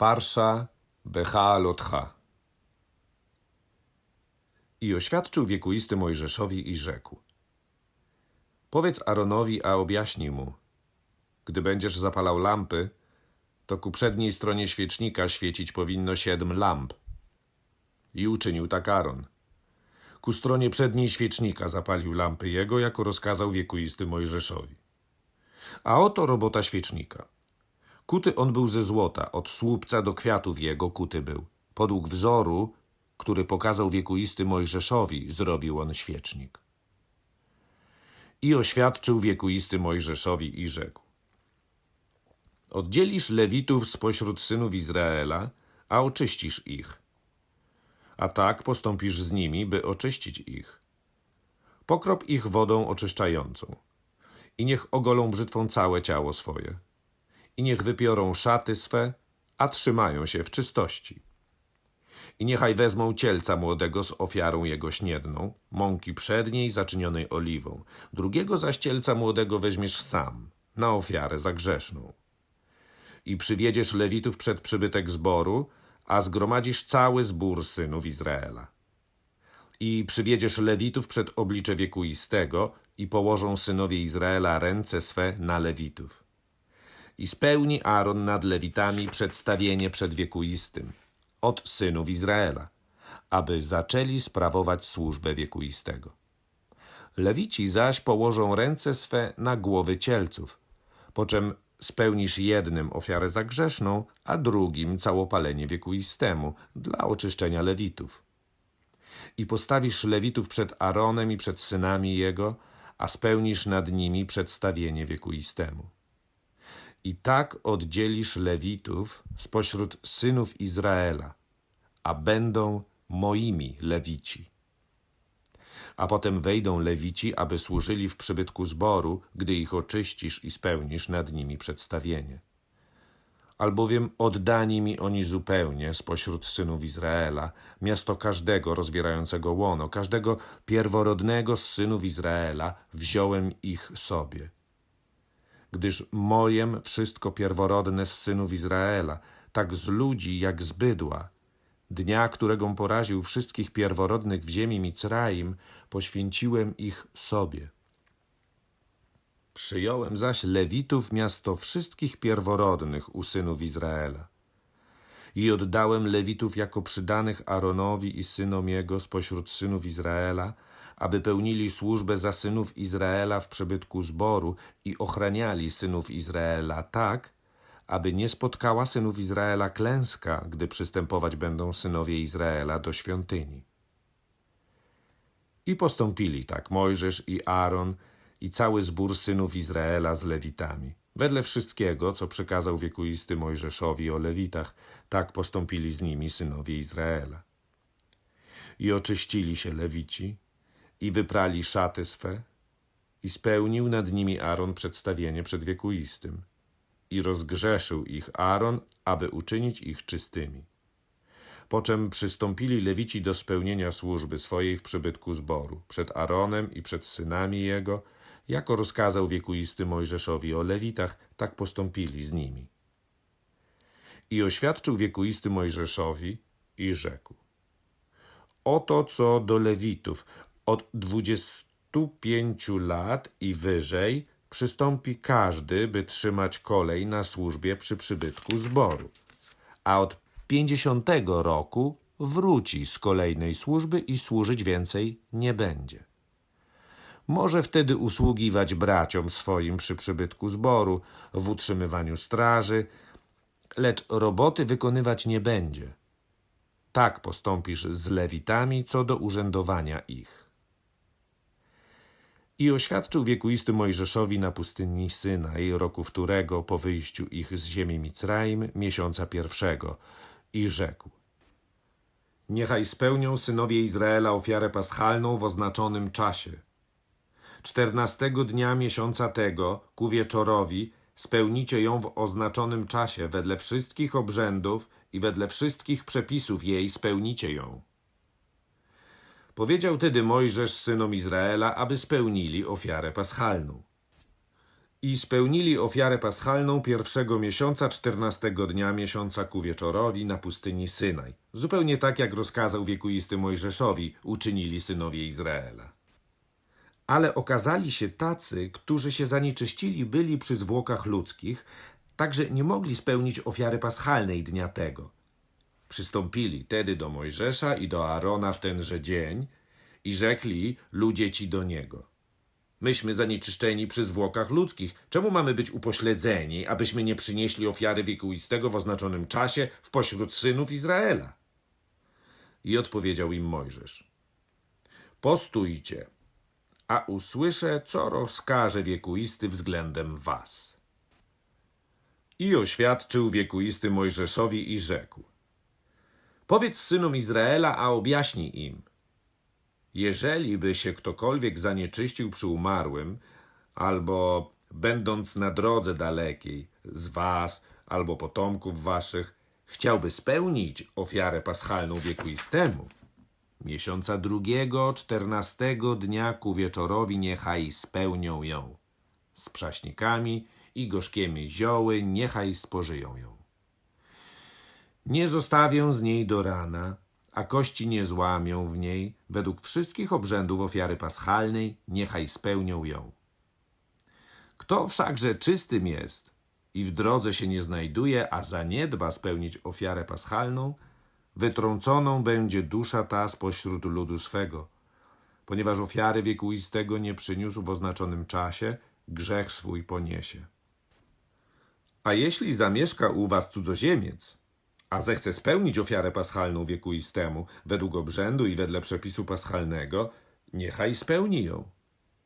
Parsza Bechalotcha. I oświadczył wiekuisty Mojżeszowi i rzekł. Powiedz Aaronowi, a objaśnij mu. Gdy będziesz zapalał lampy, to ku przedniej stronie świecznika świecić powinno siedem lamp. I uczynił tak Aaron. Ku stronie przedniej świecznika zapalił lampy jego, jako rozkazał wiekuisty Mojżeszowi. A oto robota świecznika. Kuty on był ze złota, od słupca do kwiatów jego kuty był. Podług wzoru, który pokazał wiekuisty Mojżeszowi, zrobił on świecznik. I oświadczył wiekuisty Mojżeszowi i rzekł. Oddzielisz Lewitów spośród synów Izraela, a oczyścisz ich. A tak postąpisz z nimi, by oczyścić ich. Pokrop ich wodą oczyszczającą. I niech ogolą brzytwą całe ciało swoje. I niech wypiorą szaty swe, a trzymają się w czystości. I niechaj wezmą cielca młodego z ofiarą jego śniedną, mąki przedniej zaczynionej oliwą, drugiego zaś cielca młodego weźmiesz sam, na ofiarę za grzeszną. I przywiedziesz Lewitów przed przybytek zboru, a zgromadzisz cały zbór synów Izraela. I przywiedziesz Lewitów przed oblicze wiekuistego i położą synowie Izraela ręce swe na Lewitów. I spełni Aaron nad Lewitami przedstawienie przed wiekuistym od synów Izraela, aby zaczęli sprawować służbę wiekuistego. Lewici zaś położą ręce swe na głowy cielców, po czym spełnisz jednym ofiarę za grzeszną, a drugim całopalenie wiekuistemu dla oczyszczenia Lewitów. I postawisz Lewitów przed Aaronem i przed synami jego, a spełnisz nad nimi przedstawienie wiekuistemu. I tak oddzielisz Lewitów spośród synów Izraela, a będą moimi Lewici. A potem wejdą Lewici, aby służyli w przybytku zboru, gdy ich oczyścisz i spełnisz nad nimi przedstawienie. Albowiem oddani mi oni zupełnie spośród synów Izraela, miasto każdego rozwierającego łono, każdego pierworodnego z synów Izraela, wziąłem ich sobie gdyż mojem wszystko pierworodne z synów Izraela, tak z ludzi jak z bydła. Dnia, którego poraził wszystkich pierworodnych w ziemi Micraim, poświęciłem ich sobie. Przyjąłem zaś Lewitów miasto wszystkich pierworodnych u synów Izraela. I oddałem Lewitów jako przydanych Aaronowi i synom jego spośród synów Izraela, aby pełnili służbę za synów Izraela w przybytku zboru i ochraniali synów Izraela tak, aby nie spotkała synów Izraela klęska, gdy przystępować będą synowie Izraela do świątyni. I postąpili tak Mojżesz i Aaron i cały zbór synów Izraela z Lewitami. Wedle wszystkiego, co przekazał wiekuisty Mojżeszowi o Lewitach, tak postąpili z nimi synowie Izraela. I oczyścili się Lewici, i wyprali szaty swe, i spełnił nad nimi Aaron przedstawienie przed wiekuistym, i rozgrzeszył ich Aaron, aby uczynić ich czystymi. Po czym przystąpili Lewici do spełnienia służby swojej w przybytku zboru, przed Aaronem i przed synami jego, jako rozkazał wiekuisty Mojżeszowi o Lewitach, tak postąpili z nimi. I oświadczył wiekuisty Mojżeszowi i rzekł: Oto co do Lewitów, od 25 lat i wyżej przystąpi każdy, by trzymać kolej na służbie przy przybytku zboru, a od 50 roku wróci z kolejnej służby i służyć więcej nie będzie. Może wtedy usługiwać braciom swoim przy przybytku zboru, w utrzymywaniu straży, lecz roboty wykonywać nie będzie. Tak postąpisz z lewitami co do urzędowania ich. I oświadczył wiekuisty Mojżeszowi na pustyni Synaj, roku wtórego po wyjściu ich z ziemi Micraim, miesiąca pierwszego, i rzekł. Niechaj spełnią synowie Izraela ofiarę paschalną w oznaczonym czasie. Czternastego dnia miesiąca tego, ku wieczorowi, spełnicie ją w oznaczonym czasie, wedle wszystkich obrzędów i wedle wszystkich przepisów jej spełnicie ją. Powiedział tedy Mojżesz synom Izraela, aby spełnili ofiarę paschalną. I spełnili ofiarę paschalną pierwszego miesiąca, czternastego dnia miesiąca ku wieczorowi na pustyni Synaj. Zupełnie tak, jak rozkazał wiekuisty Mojżeszowi, uczynili synowie Izraela. Ale okazali się tacy, którzy się zanieczyścili byli przy zwłokach ludzkich, także nie mogli spełnić ofiary paschalnej dnia tego. Przystąpili tedy do Mojżesza i do Aarona w tenże dzień i rzekli ludzie ci do niego. Myśmy zanieczyszczeni przy zwłokach ludzkich. Czemu mamy być upośledzeni, abyśmy nie przynieśli ofiary wiekuistego w oznaczonym czasie w pośród synów Izraela? I odpowiedział im Mojżesz. Postójcie, a usłyszę, co rozkaże wiekuisty względem was. I oświadczył wiekuisty Mojżeszowi i rzekł. Powiedz synom Izraela, a objaśnij im. Jeżeli by się ktokolwiek zanieczyścił przy umarłym, albo będąc na drodze dalekiej z was albo potomków waszych, chciałby spełnić ofiarę paschalną wiekuistemu, miesiąca drugiego, czternastego dnia ku wieczorowi niechaj spełnią ją. Z przaśnikami i gorzkimi zioły niechaj spożyją ją. Nie zostawią z niej do rana, a kości nie złamią w niej, według wszystkich obrzędów ofiary paschalnej, niechaj spełnią ją. Kto wszakże czystym jest i w drodze się nie znajduje, a zaniedba spełnić ofiarę paschalną, wytrąconą będzie dusza ta spośród ludu swego, ponieważ ofiary wiekuistego nie przyniósł w oznaczonym czasie, grzech swój poniesie. A jeśli zamieszka u was cudzoziemiec, a zechce spełnić ofiarę paschalną wiekuistemu według obrzędu i wedle przepisu paschalnego, niechaj spełni ją.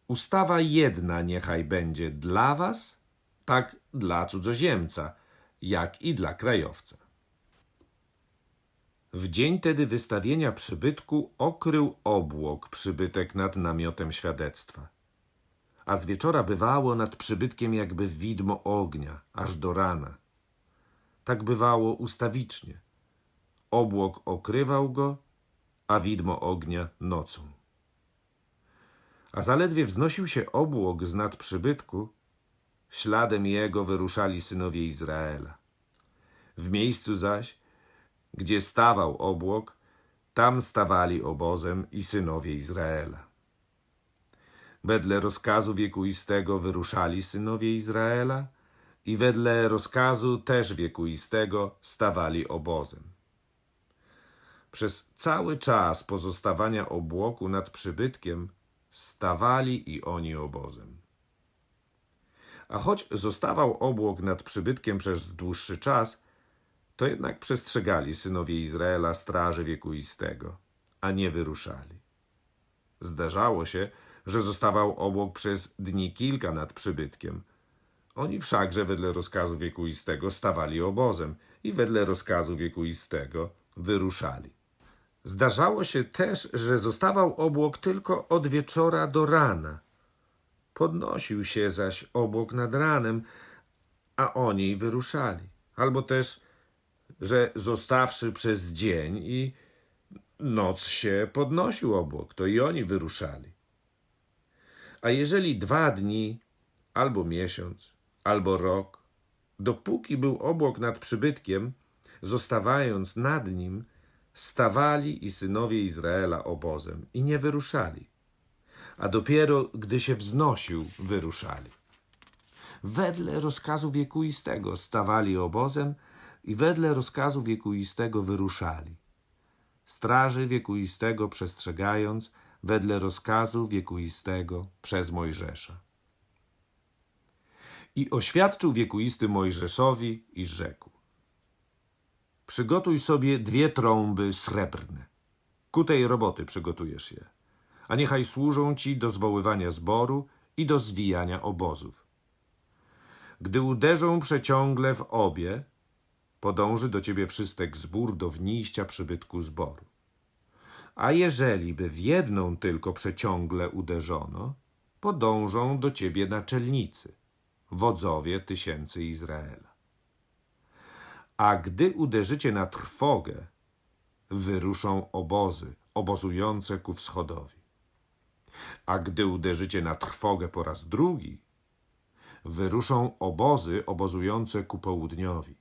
Ustawa jedna niechaj będzie dla was, tak dla cudzoziemca, jak i dla krajowca. W dzień tedy wystawienia przybytku okrył obłok przybytek nad namiotem świadectwa. A z wieczora bywało nad przybytkiem jakby widmo ognia, aż do rana. Tak bywało ustawicznie. Obłok okrywał go, a widmo ognia nocą. A zaledwie wznosił się obłok z nad przybytku, śladem jego wyruszali synowie Izraela. W miejscu zaś, gdzie stawał obłok, tam stawali obozem i synowie Izraela. Wedle rozkazu wiekuistego wyruszali synowie Izraela i wedle rozkazu też wiekuistego stawali obozem. Przez cały czas pozostawania obłoku nad przybytkiem stawali i oni obozem. A choć zostawał obłok nad przybytkiem przez dłuższy czas, to jednak przestrzegali synowie Izraela straży wiekuistego, a nie wyruszali. Zdarzało się, że zostawał obłok przez dni kilka nad przybytkiem. Oni wszakże wedle rozkazu wiekuistego stawali obozem i wedle rozkazu wiekuistego wyruszali. Zdarzało się też, że zostawał obłok tylko od wieczora do rana. Podnosił się zaś obłok nad ranem, a oni wyruszali. Albo też, że zostawszy przez dzień i noc się podnosił obłok, to i oni wyruszali. A jeżeli dwa dni, albo miesiąc, albo rok, dopóki był obłok nad przybytkiem, zostawając nad nim, stawali i synowie Izraela obozem i nie wyruszali, a dopiero gdy się wznosił, wyruszali. Wedle rozkazu wiekuistego stawali obozem i wedle rozkazu wiekuistego wyruszali. Straży wiekuistego przestrzegając, wedle rozkazu wiekuistego przez Mojżesza. I oświadczył wiekuisty Mojżeszowi i rzekł: Przygotuj sobie dwie trąby srebrne. Ku tej roboty przygotujesz je, a niechaj służą ci do zwoływania zboru i do zwijania obozów. Gdy uderzą przeciągle w obie, podąży do ciebie wszystek zbór do wniścia przybytku zboru. A jeżeli by w jedną tylko przeciągle uderzono, podążą do ciebie naczelnicy, wodzowie tysięcy Izraela. A gdy uderzycie na trwogę, wyruszą obozy obozujące ku wschodowi. A gdy uderzycie na trwogę po raz drugi, wyruszą obozy obozujące ku południowi.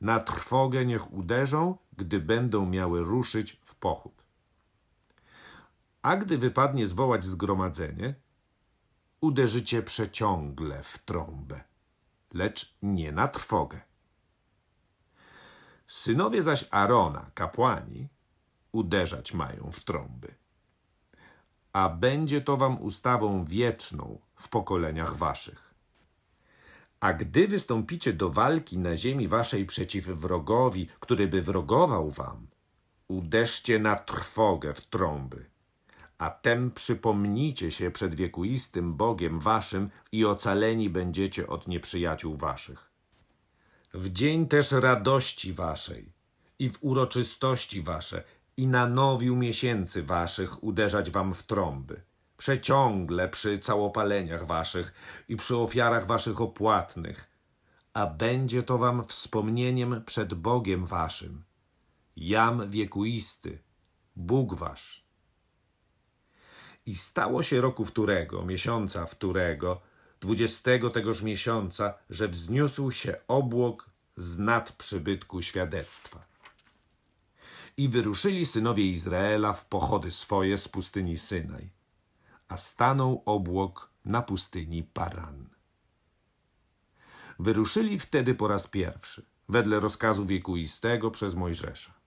Na trwogę niech uderzą, gdy będą miały ruszyć w pochód. A gdy wypadnie zwołać zgromadzenie, uderzycie przeciągle w trąbę, lecz nie na trwogę. Synowie zaś Arona, kapłani, uderzać mają w trąby. A będzie to wam ustawą wieczną w pokoleniach waszych. A gdy wystąpicie do walki na ziemi waszej przeciw wrogowi, który by wrogował wam, uderzcie na trwogę w trąby. A tem przypomnijcie się przed wiekuistym Bogiem waszym i ocaleni będziecie od nieprzyjaciół waszych. W dzień też radości waszej i w uroczystości wasze i na nowiu miesięcy waszych uderzać wam w trąby. Przeciągle przy całopaleniach waszych i przy ofiarach waszych opłatnych, a będzie to wam wspomnieniem przed Bogiem waszym. Jam wiekuisty, Bóg wasz. I stało się roku wtórego, miesiąca wtórego, dwudziestego tegoż miesiąca, że wzniósł się obłok z nad przybytku świadectwa. I wyruszyli synowie Izraela w pochody swoje z pustyni Synaj, a stanął obłok na pustyni Paran. Wyruszyli wtedy po raz pierwszy, wedle rozkazu wiekuistego przez Mojżesza.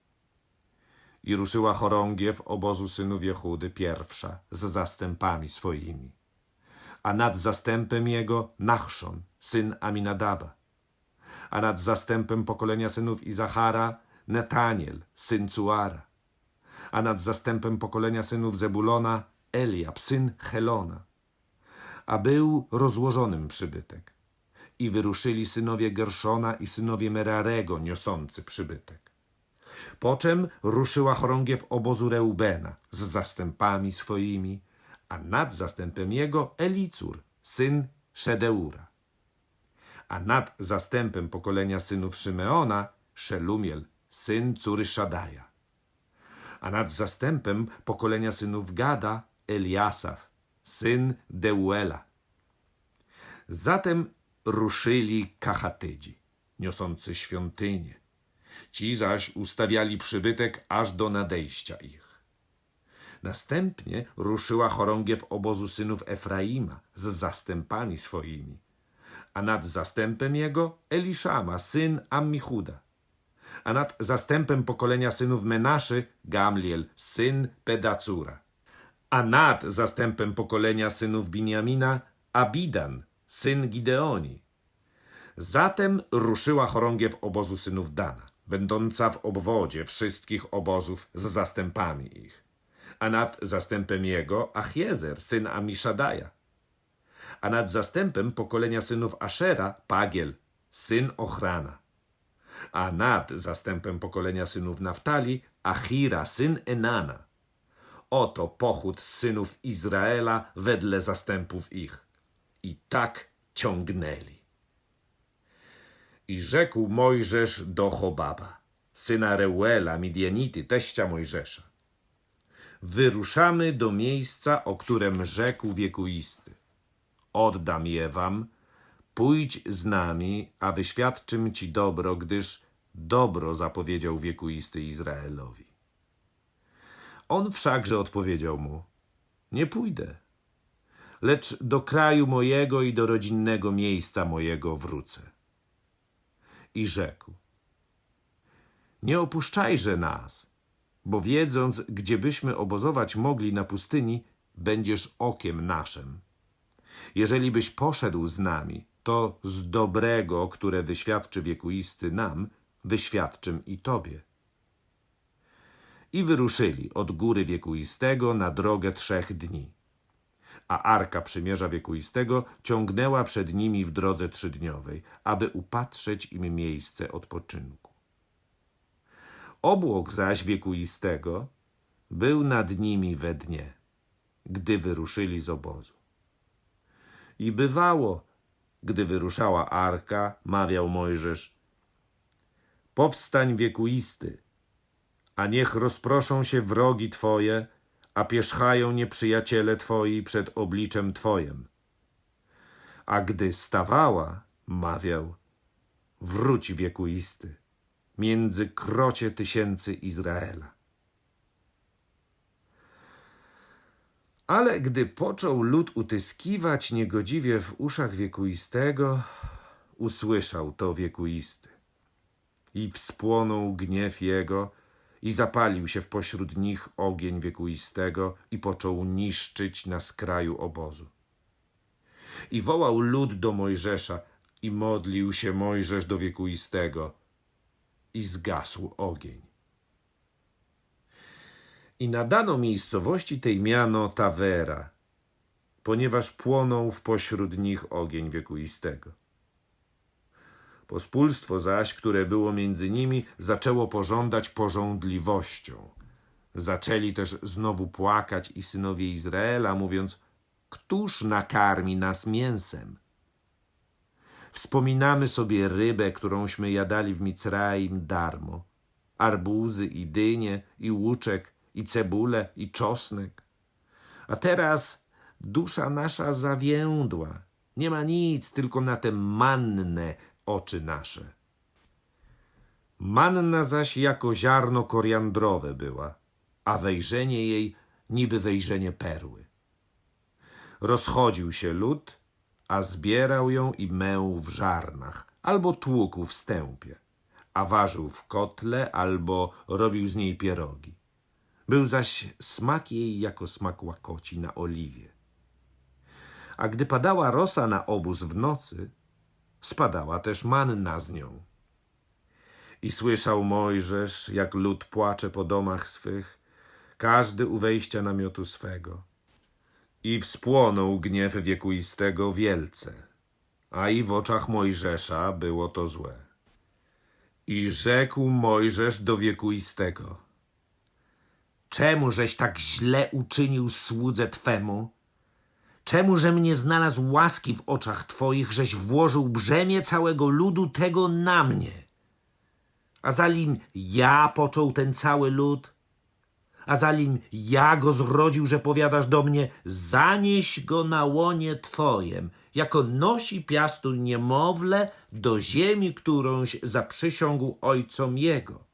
I ruszyła chorągiew obozu synów Jehudy pierwsza z zastępami swoimi. A nad zastępem jego Nachszon, syn Aminadaba. A nad zastępem pokolenia synów Izachara Netaniel, syn Cuara. A nad zastępem pokolenia synów Zebulona Eliab, syn Helona. A był rozłożonym przybytek. I wyruszyli synowie Gerszona i synowie Merarego niosący przybytek. Poczem ruszyła chorągiew obozu Reubena z zastępami swoimi, a nad zastępem jego Elicur, syn Szedeura. A nad zastępem pokolenia synów Szymeona Szelumiel, syn córy Szadaja. A nad zastępem pokolenia synów Gada Eliasaf, syn Deuela. Zatem ruszyli Kachatydzi, niosący świątynię. Ci zaś ustawiali przybytek aż do nadejścia ich. Następnie ruszyła chorągiew obozu synów Efraima z zastępami swoimi, a nad zastępem jego Eliszama, syn Ammichuda, a nad zastępem pokolenia synów Menaszy Gamliel, syn Pedacura, a nad zastępem pokolenia synów Biniamina Abidan, syn Gideoni. Zatem ruszyła chorągiew obozu synów Dana, będąca w obwodzie wszystkich obozów z zastępami ich, a nad zastępem jego Achiezer, syn Amiszadaja, a nad zastępem pokolenia synów Ashera Pagiel, syn Ochrana, a nad zastępem pokolenia synów Naftali Achira, syn Enana. Oto pochód synów Izraela wedle zastępów ich. I tak ciągnęli. I rzekł Mojżesz do Chobaba, syna Reuela, Midianity, teścia Mojżesza. Wyruszamy do miejsca, o którym rzekł wiekuisty. Oddam je wam, pójdź z nami, a wyświadczym ci dobro, gdyż dobro zapowiedział wiekuisty Izraelowi. On wszakże odpowiedział mu, nie pójdę, lecz do kraju mojego i do rodzinnego miejsca mojego wrócę. I rzekł, nie opuszczajże nas, bo wiedząc, gdzie byśmy obozować mogli na pustyni, będziesz okiem naszym. Jeżeli byś poszedł z nami, to z dobrego, które wyświadczy wiekuisty nam, wyświadczym i tobie. I wyruszyli od góry wiekuistego na drogę trzech dni. A arka przymierza wiekuistego ciągnęła przed nimi w drodze trzydniowej, aby upatrzeć im miejsce odpoczynku. Obłok zaś wiekuistego był nad nimi we dnie, gdy wyruszyli z obozu. I bywało, gdy wyruszała arka, mawiał Mojżesz, powstań wiekuisty, a niech rozproszą się wrogi Twoje, a pierzchają nieprzyjaciele Twoi przed obliczem Twojem. A gdy stawała, mawiał, wróć wiekuisty, między krocie tysięcy Izraela. Ale gdy począł lud utyskiwać niegodziwie w uszach wiekuistego, usłyszał to wiekuisty. I wspłonął gniew jego, i zapalił się w pośród nich ogień wiekuistego i począł niszczyć na skraju obozu. I wołał lud do Mojżesza, i modlił się Mojżesz do wiekuistego, i zgasł ogień. I nadano miejscowości tej miano Tawera, ponieważ płonął w pośród nich ogień wiekuistego. Pospólstwo zaś, które było między nimi, zaczęło pożądać porządliwością. Zaczęli też znowu płakać i synowie Izraela, mówiąc, któż nakarmi nas mięsem? Wspominamy sobie rybę, którąśmy jadali w Micraim darmo, arbuzy i dynie, i łuczek, i cebulę, i czosnek. A teraz dusza nasza zawiędła. Nie ma nic, tylko na tę mannę oczy nasze. Manna zaś jako ziarno koriandrowe była, a wejrzenie jej niby wejrzenie perły. Rozchodził się lud, a zbierał ją i meł w żarnach, albo tłukł w stępie, a ważył w kotle, albo robił z niej pierogi. Był zaś smak jej jako smak łakoci na oliwie. A gdy padała rosa na obóz w nocy, spadała też manna z nią. I słyszał Mojżesz, jak lud płacze po domach swych, każdy u wejścia namiotu swego. I wspłonął gniew wiekuistego wielce, a i w oczach Mojżesza było to złe. I rzekł Mojżesz do wiekuistego – Czemu żeś tak źle uczynił słudze Twemu? Czemu, że mnie znalazł łaski w oczach Twoich, żeś włożył brzemię całego ludu tego na mnie? A zalim ja począł ten cały lud? A zalim ja go zrodził, że powiadasz do mnie, zanieś go na łonie Twojem, jako nosi piastun niemowlę do ziemi, którąś zaprzysiągł ojcom jego.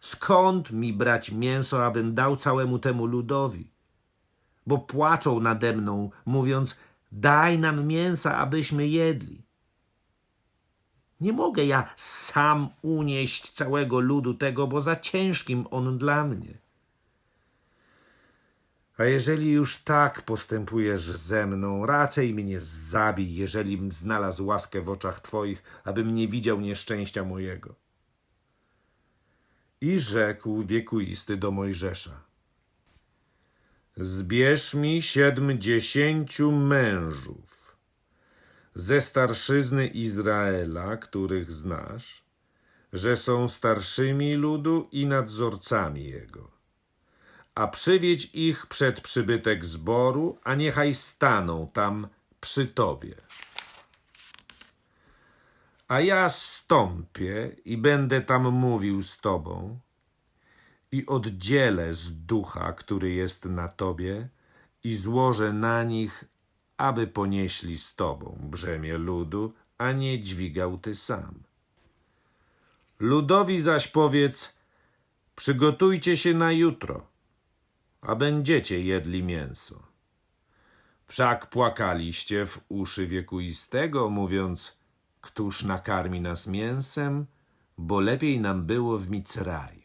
Skąd mi brać mięso, abym dał całemu temu ludowi? Bo płaczą nade mną, mówiąc, daj nam mięsa, abyśmy jedli. Nie mogę ja sam unieść całego ludu tego, bo za ciężkim on dla mnie. A jeżeli już tak postępujesz ze mną, raczej mnie zabij, jeżelim znalazł łaskę w oczach Twoich, abym nie widział nieszczęścia mojego. I rzekł wiekuisty do Mojżesza. Zbierz mi siedmdziesięciu mężów ze starszyzny Izraela, których znasz, że są starszymi ludu i nadzorcami jego. A przywiedź ich przed przybytek zboru, a niechaj staną tam przy tobie. A ja stąpię i będę tam mówił z tobą i oddzielę z ducha, który jest na tobie i złożę na nich, aby ponieśli z tobą brzemię ludu, a nie dźwigał ty sam. Ludowi zaś powiedz, przygotujcie się na jutro, a będziecie jedli mięso. Wszak płakaliście w uszy wiekuistego, mówiąc, Któż nakarmi nas mięsem, bo lepiej nam było w Micraim.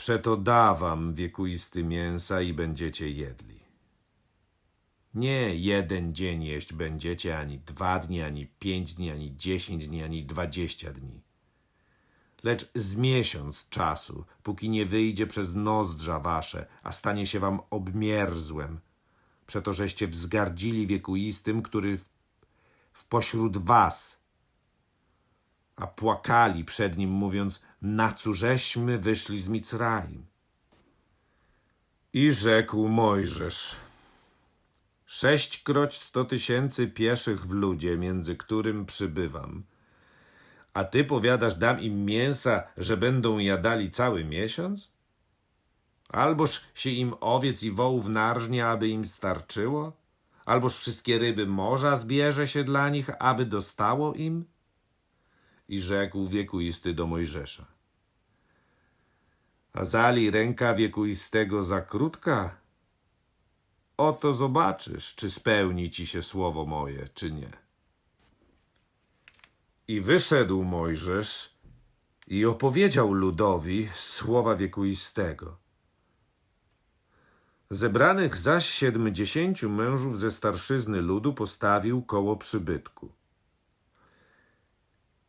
Przeto dawam wiekuisty mięsa i będziecie jedli. Nie jeden dzień jeść będziecie, ani dwa dni, ani pięć dni, ani dziesięć dni, ani dwadzieścia dni. Lecz z miesiąc czasu, póki nie wyjdzie przez nozdrza wasze, a stanie się wam obmierzłem, przeto żeście wzgardzili wiekuistym, który w pośród was, a płakali przed nim, mówiąc, na cóżeśmy wyszli z Micraim. I rzekł Mojżesz, sześćkroć sto tysięcy pieszych w ludzie, między którym przybywam, a ty powiadasz, dam im mięsa, że będą jadali cały miesiąc? Alboż się im owiec i wołów narżnie, aby im starczyło? Alboż wszystkie ryby morza zbierze się dla nich, aby dostało im? I rzekł wiekuisty do Mojżesza. A zali ręka wiekuistego za krótka? Oto zobaczysz, czy spełni ci się słowo moje, czy nie. I wyszedł Mojżesz i opowiedział ludowi słowa wiekuistego. Zebranych zaś siedmdziesięciu mężów ze starszyzny ludu postawił koło przybytku.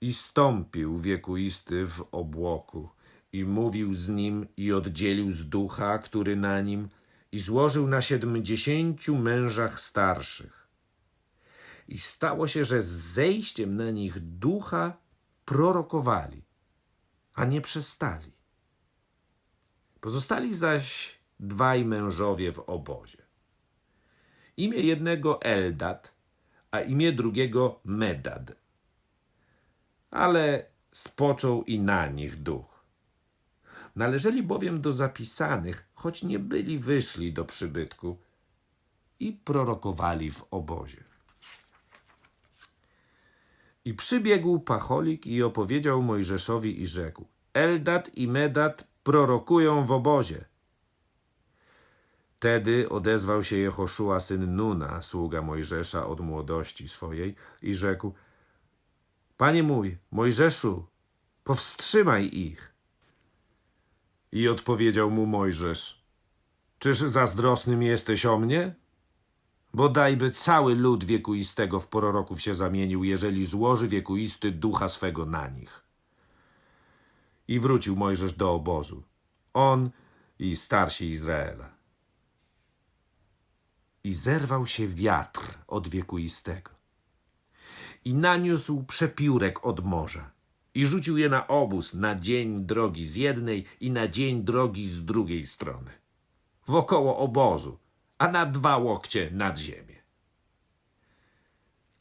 I stąpił wiekuisty w obłoku i mówił z nim i oddzielił z ducha, który na nim i złożył na siedmdziesięciu mężach starszych. I stało się, że z zejściem na nich ducha prorokowali, a nie przestali. Pozostali zaś dwaj mężowie w obozie. Imię jednego Eldad, a imię drugiego Medad. Ale spoczął i na nich duch. Należeli bowiem do zapisanych, choć nie byli wyszli do przybytku i prorokowali w obozie. I przybiegł pacholik i opowiedział Mojżeszowi i rzekł: Eldad i Medad prorokują w obozie. Wtedy odezwał się Jehoszua syn Nuna, sługa Mojżesza od młodości swojej, i rzekł: Panie mój, Mojżeszu, powstrzymaj ich. I odpowiedział mu Mojżesz: Czyż zazdrosnym jesteś o mnie? Bo dajby cały lud wiekuistego w proroków się zamienił, jeżeli złoży wiekuisty ducha swego na nich. I wrócił Mojżesz do obozu, on i starsi Izraela. I zerwał się wiatr od wiekuistego. I naniósł przepiórek od morza. I rzucił je na obóz na dzień drogi z jednej i na dzień drogi z drugiej strony. Wokoło obozu, a na dwa łokcie nad ziemię.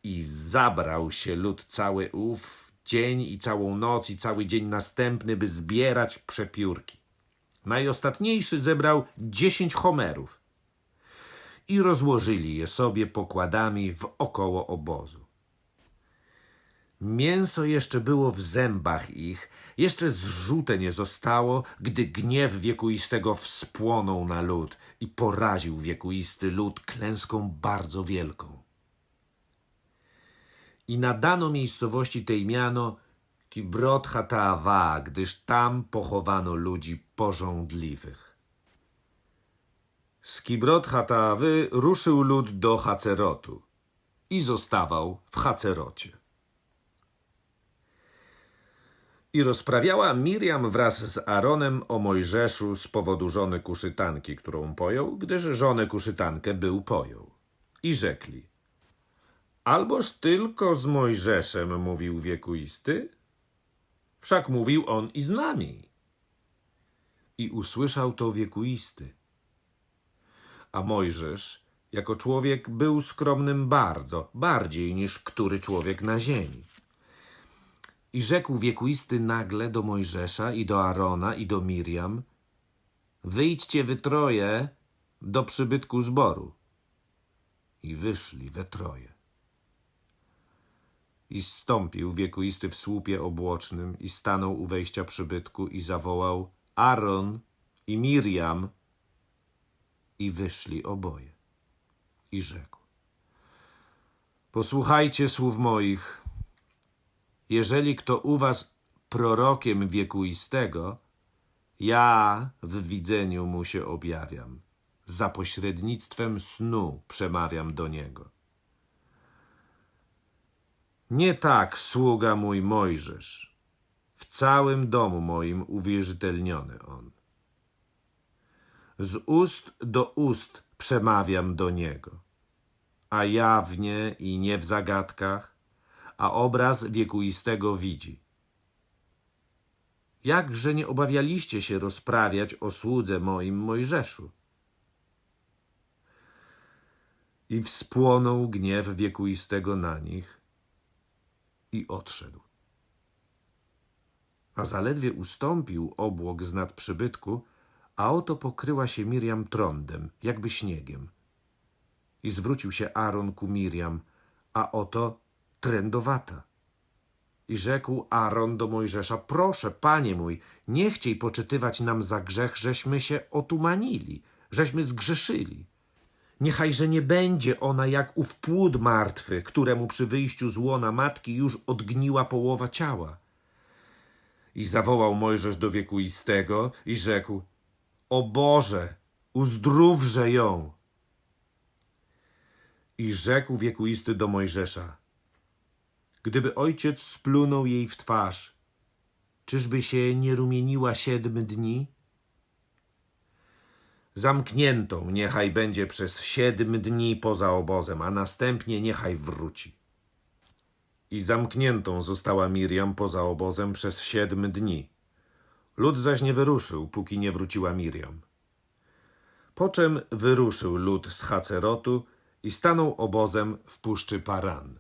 I zabrał się lud cały ów dzień i całą noc i cały dzień następny, by zbierać przepiórki. Najostatniejszy zebrał dziesięć homerów i rozłożyli je sobie pokładami w około obozu. Mięso jeszcze było w zębach ich, jeszcze zrzute nie zostało, gdy gniew wiekuistego wspłonął na lud i poraził wiekuisty lud klęską bardzo wielką. I nadano miejscowości tej miano Kibrot Hataava, gdyż tam pochowano ludzi porządliwych. Z Kibrot Hataawy ruszył lud do Hacerotu i zostawał w Hacerocie. I rozprawiała Miriam wraz z Aaronem o Mojżeszu z powodu żony kuszytanki, którą pojął, gdyż żonę kuszytankę był pojął. I rzekli, alboż tylko z Mojżeszem mówił wiekuisty? Wszak mówił on i z nami. I usłyszał to wiekuisty. A Mojżesz, jako człowiek, był skromnym bardzo, bardziej niż który człowiek na ziemi. I rzekł wiekuisty nagle do Mojżesza i do Arona i do Miriam: Wyjdźcie wy troje do przybytku zboru. I wyszli we troje. I stąpił wiekuisty w słupie obłocznym i stanął u wejścia przybytku i zawołał Aaron i Miriam i wyszli oboje. I rzekł: Posłuchajcie słów moich. Jeżeli kto u was prorokiem wiekuistego, ja w widzeniu mu się objawiam. Za pośrednictwem snu przemawiam do niego. Nie tak sługa mój Mojżesz. W całym domu moim uwierzytelniony on. Z ust do ust przemawiam do niego, a jawnie i nie w zagadkach, a obraz wiekuistego widzi. Jakże nie obawialiście się rozprawiać o słudze moim Mojżeszu? I wspłonął gniew wiekuistego na nich i odszedł. A zaledwie ustąpił obłok z nad przybytku, a oto pokryła się Miriam trądem, jakby śniegiem. I zwrócił się Aaron ku Miriam, a oto trędowata. I rzekł Aaron do Mojżesza, proszę, panie mój, nie chciej poczytywać nam za grzech, żeśmy się otumanili, żeśmy zgrzeszyli. Niechajże nie będzie ona jak ów płód martwy, któremu przy wyjściu z łona matki już odgniła połowa ciała. I zawołał Mojżesz do wiekuistego i rzekł, o Boże, uzdrówże ją. I rzekł wiekuisty do Mojżesza, gdyby ojciec splunął jej w twarz, czyżby się nie rumieniła siedm dni? Zamkniętą niechaj będzie przez siedm dni poza obozem, a następnie niechaj wróci. I zamkniętą została Miriam poza obozem przez siedm dni. Lud zaś nie wyruszył, póki nie wróciła Miriam. Poczem wyruszył lud z Hacerotu i stanął obozem w puszczy Paran.